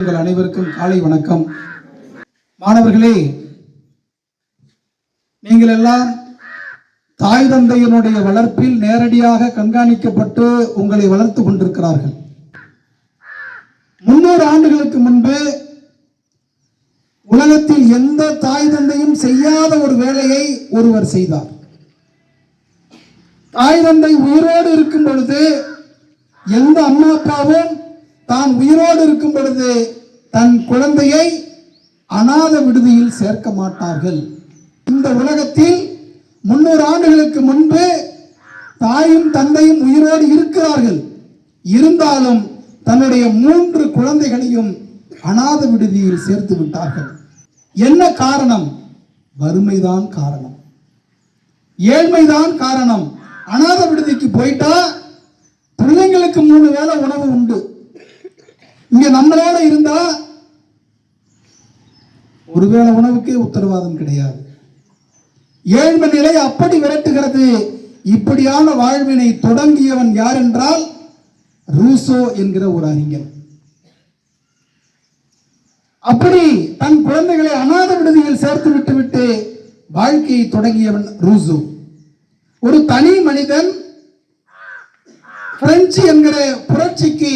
உங்கள் அனைவருக்கும் காலை வணக்கம். மாணவர்களே நீங்கள் எல்லாம் தாய் தந்தையினுடைய வளர்ப்பில் நேரடியாக கண்காணிக்கப்பட்டு உங்களை வளர்த்து கொண்டிருக்கிறார்கள். முன்னூறு ஆண்டுகளுக்கு முன்பு உலகத்தில் எந்த தாய் தந்தையும் செய்யாத ஒரு வேலையை ஒருவர் செய்தார். தாய் தந்தை உயிரோடு இருக்கும் பொழுது எந்த அம்மா அப்பாவும் தான் உயிரோடு இருக்கும் பொழுது தன் குழந்தையை அநாத விடுதியில் சேர்க்க மாட்டார்கள். இந்த உலகத்தில் முன்னூறு ஆண்டுகளுக்கு முன்பு தாயும் தந்தையும் உயிரோடு இருக்கிறார்கள். இருந்தாலும் தன்னுடைய மூன்று குழந்தைகளையும் அநாத விடுதியில் சேர்த்து விட்டார்கள். என்ன காரணம்? வறுமைதான் காரணம். ஏழ்மைதான் காரணம். அநாத விடுதிக்கு போயிட்டா பிள்ளைங்களுக்கு மூணு வேளை உணவு உண்டு. இங்க நம்மளோட இருந்தா ஒருவேளை உணவுக்கே உத்தரவாதம் கிடையாது. ஏழ்மை நிலை அப்படி விரட்டுகிறது. இப்படியான வாழ்வினை தொடங்கியவன் யார் என்றால் ரூசோ என்கிற ஒரு அறிஞர். அப்படி தன் குழந்தைகளை அநாத விடுதியில் சேர்த்து விட்டுவிட்டு வாழ்க்கையை தொடங்கியவன் ரூசோ. ஒரு தனி மனிதன் பிரெஞ்சு என்கிற புரட்சிக்கு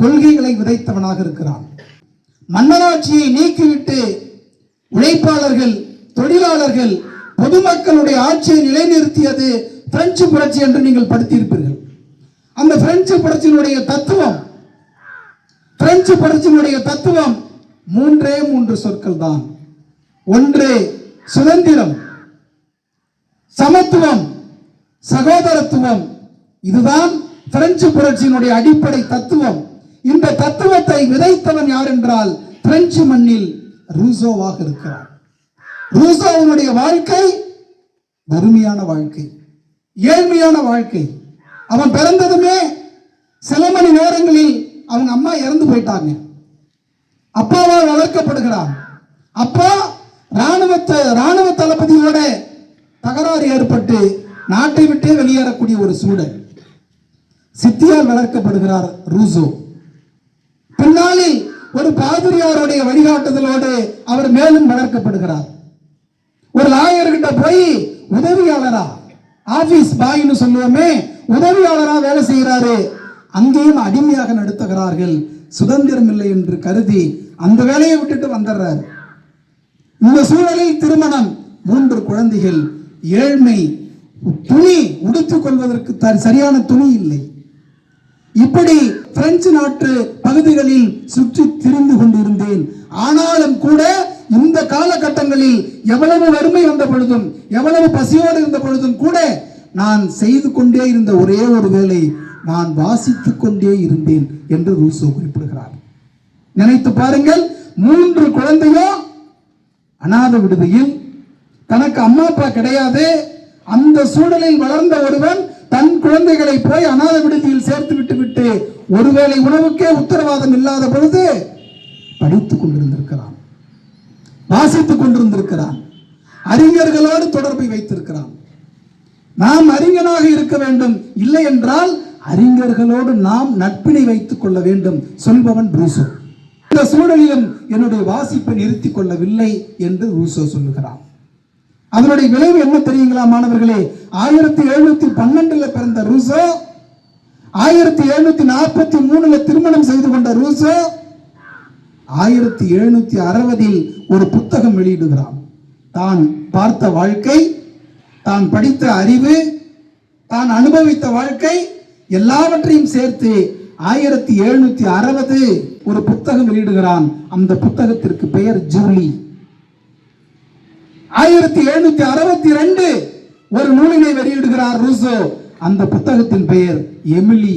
கொள்கைகளை விதைத்தவனாக இருக்கிறான். மன்னராட்சியை நீக்கிவிட்டு உழைப்பாளர்கள் தொழிலாளர்கள் பொதுமக்களுடைய ஆட்சியை நிலைநிறுத்தியது பிரெஞ்சு புரட்சி என்று நீங்கள் படித்திருப்பீர்கள் அந்த பிரெஞ்சு புரட்சியினுடைய தத்துவம் பிரெஞ்சு புரட்சியினுடைய தத்துவம் மூன்றே மூன்று சொற்கள் தான் ஒன்று சுதந்திரம். சமத்துவம் சகோதரத்துவம். இதுதான் பிரெஞ்சு புரட்சியினுடைய அடிப்படை தத்துவம். இந்த தத்துவத்தை விதைத்தவன் யார் என்றால் பிரெஞ்சு மண்ணில் ரூசோவாக இருக்கிறார் ரூசோவனுடைய வாழ்க்கை வறுமையான வாழ்க்கை ஏழ்மையான வாழ்க்கை. அவன் பிறந்ததுமே சில மணி நேரங்களில் அவங்க அம்மா இறந்து போயிட்டாங்க. அப்பாவால் வளர்க்கப்படுகிறான். அப்பா ராணுவத்தை ராணுவ தளபதியோட தகராறு ஏற்பட்டு நாட்டை விட்டே வெளியேறக்கூடிய ஒரு சூழல். சித்தியால் வளர்க்கப்படுகிறார் ரூசோ. பின்னாளில் ஒரு பாதிரியாருடைய வழிகாட்டுதலோடு அவர் மேலும் வளர்க்கப்படுகிறார். ஒரு லாயர்கிட்ட போய் உதவியாளரா ஆபீஸ் பாய்னு சொல்லுவோமே உதவியாளரா வேலை செய்கிறாரு. அங்கேயும் அடிமையாக நடத்துகிறார்கள். சுதந்திரம் இல்லை என்று கருதி அந்த வேலையை விட்டுட்டு வந்துடுறாரு. இந்த சூழலில் திருமணம் மூன்று குழந்தைகள் ஏழ்மை துணி உடுத்துக் கொள்வதற்கு த- சரியான துணி இல்லை. இப்படி பிரெஞ்சு நாட்டு பகுதிகளில் சுற்றி திரிந்து கொண்டிருந்தேன். ஆனாலும் கூட இந்த காலகட்டங்களில் எவ்வளவு வறுமை வந்த பொழுதும் எவ்வளவு பசியோடு இருந்த பொழுதும் கூட நான் செய்து கொண்டே இருந்த ஒரே ஒரு வேலை நான் வாசித்துக் கொண்டே இருந்தேன் என்று ரூசோ குறிப்பிடுகிறார். நினைத்து பாருங்கள் மூன்று குழந்தையும் அநாத விடுதியில் தனக்கு அம்மா அப்பா கிடையாது. அந்த சூழலில் வளர்ந்த ஒருவன் தன் குழந்தைகளை போய் அநாத விடுதியில் சேர்த்து விட்டு விட்டு ஒருவேளை உணவுக்கே உத்தரவாதம் இல்லாத பொழுது படித்துக் கொண்டிருந்திருக்கிறான். வாசித்துக் கொண்டிருந்திருக்கிறான். அறிஞர்களோடு தொடர்பை வைத்திருக்கிறான். நாம் அறிஞனாக இருக்க வேண்டும். இல்லை என்றால் அறிஞர்களோடு நாம் நட்பினை வைத்துக் கொள்ள வேண்டும் சொல்பவன் ரூசோ. இந்த சூழலிலும் என்னுடைய வாசிப்பை நிறுத்திக் கொள்ளவில்லை என்று ரூசோ சொல்லுகிறான். அதனுடைய விளைவு என்ன தெரியுங்களா மாணவர்களே? ஆயிரத்தி எழுநூத்தி பன்னெண்டுல பிறந்த ரூசோ ஆயிரத்தி எழுநூத்தி நாற்பத்தி மூணுல திருமணம் செய்து கொண்ட ரூசோ ஆயிரத்தி எழுநூத்தி அறுபதில் ஒரு புத்தகம் வெளியிடுகிறான். தான் பார்த்த வாழ்க்கை தான் படித்த அறிவு தான் அனுபவித்த வாழ்க்கை எல்லாவற்றையும் சேர்த்து ஆயிரத்தி எழுநூத்தி அறுபது ஒரு புத்தகம் வெளியிடுகிறான். அந்த புத்தகத்திற்கு பெயர் ஜூலி. ஆயிரத்தி எழுநூத்தி அறுபத்தி ரெண்டு ஒரு நூலினை வெளியிடுகிறார் ரூசோ. அந்த புத்தகத்தின் பெயர் எமிலி.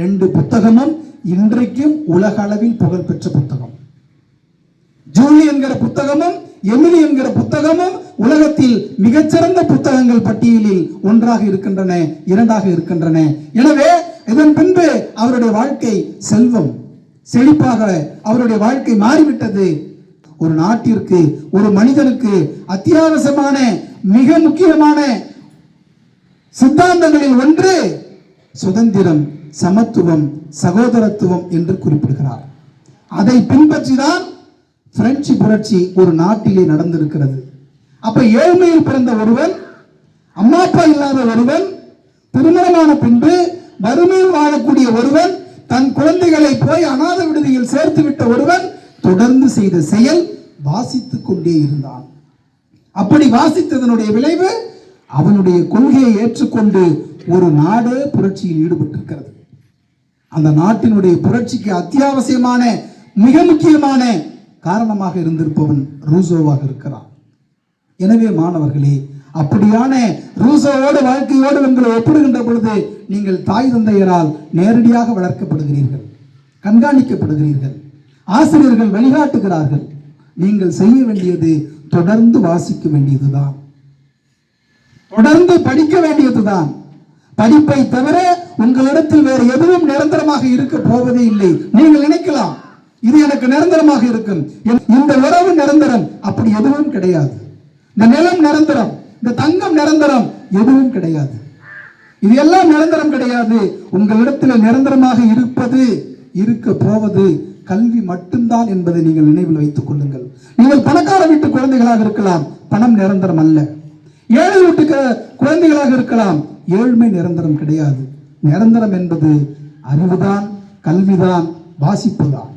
ரெண்டு புத்தகமும் இன்றைக்கும் உலக அளவில் புகழ்பெற்ற புத்தகம். ஜூலி என்கிற புத்தகமும் எமிலி என்கிற புத்தகமும் உலகத்தில் மிகச்சிறந்த புத்தகங்கள் பட்டியலில் ஒன்றாக இருக்கின்றன இரண்டாக இருக்கின்றன. எனவே இதன் பின்பு அவருடைய வாழ்க்கை செல்வம். செழிப்பாக அவருடைய வாழ்க்கை மாறிவிட்டது. ஒரு நாட்டிற்கு ஒரு மனிதனுக்கு அத்தியாவசியமான மிக முக்கியமான சித்தாந்தங்களில் ஒன்று சுதந்திரம் சமத்துவம் சகோதரத்துவம் என்று குறிப்பிடுகிறார். அதை பின்பற்றி தான் பிரெஞ்சு புரட்சி ஒரு நாட்டிலே நடந்திருக்கிறது. அப்ப ஏழ்மையில் பிறந்த ஒருவன் அம்மா அப்பா இல்லாத ஒருவன் திருமணமான பின்பு வறுமையில் வாழக்கூடிய ஒருவன் தன் குழந்தைகளை போய் அநாத விடுதியில் சேர்த்து விட்ட ஒருவன் தொடர்ந்து செய்த செயல் வாசித்துக் கொண்டே இருந்தான். அப்படி வாசித்ததனுடைய விளைவு அவனுடைய கொள்கையை ஏற்றுக்கொண்டு ஒரு நாடே புரட்சியில் ஈடுபட்டிருக்கிறது. அந்த நாட்டினுடைய புரட்சிக்கு அத்தியாவசியமான மிக முக்கியமான காரணமாக இருந்திருப்பவன் ரூசோவாக இருக்கிறான். எனவே மாணவர்களே அப்படியான ரூசோவோடு வாழ்க்கையோடு உங்களை ஒப்பிடுகின்ற பொழுது நீங்கள் தாய் தந்தையரால் நேரடியாக வளர்க்கப்படுகிறீர்கள் கண்காணிக்கப்படுகிறீர்கள். ஆசிரியர்கள் வழிகாட்டுகிறார்கள். நீங்கள் செய்ய வேண்டியது தொடர்ந்து வாசிக்க வேண்டியதுதான். தொடர்ந்து படிக்க வேண்டியதுதான். படிப்பை தவிர உங்களிடத்தில் வேறு எதுவும் நிரந்தரமாக இருக்க போவதே இல்லை. நீங்கள் நினைக்கலாம் இது எனக்கு நிரந்தரமாக இருக்கும். என்- இந்த உறவு நிரந்தரம். அப்படி எதுவும் கிடையாது. இந்த நிலம் நிரந்தரம். இந்த தங்கம் நிரந்தரம். எதுவும் கிடையாது. இது எல்லாம் நிரந்தரம் கிடையாது. உங்களிடத்தில் நிரந்தரமாக இருப்பது இருக்க போவது கல்வி மட்டும்தான் என்பதை நீங்கள் நினைவில் வைத்துக் கொள்ளுங்கள். நீங்கள் பணக்கார வீட்டு குழந்தைகளாக இருக்கலாம். பணம் நிரந்தரம் அல்ல. ஏழை வீட்டு குழந்தைகளாக இருக்கலாம். ஏழ்மை நிரந்தரம் கிடையாது. நிரந்தரம் என்பது அறிவுதான் கல்விதான் வாசிப்புதான்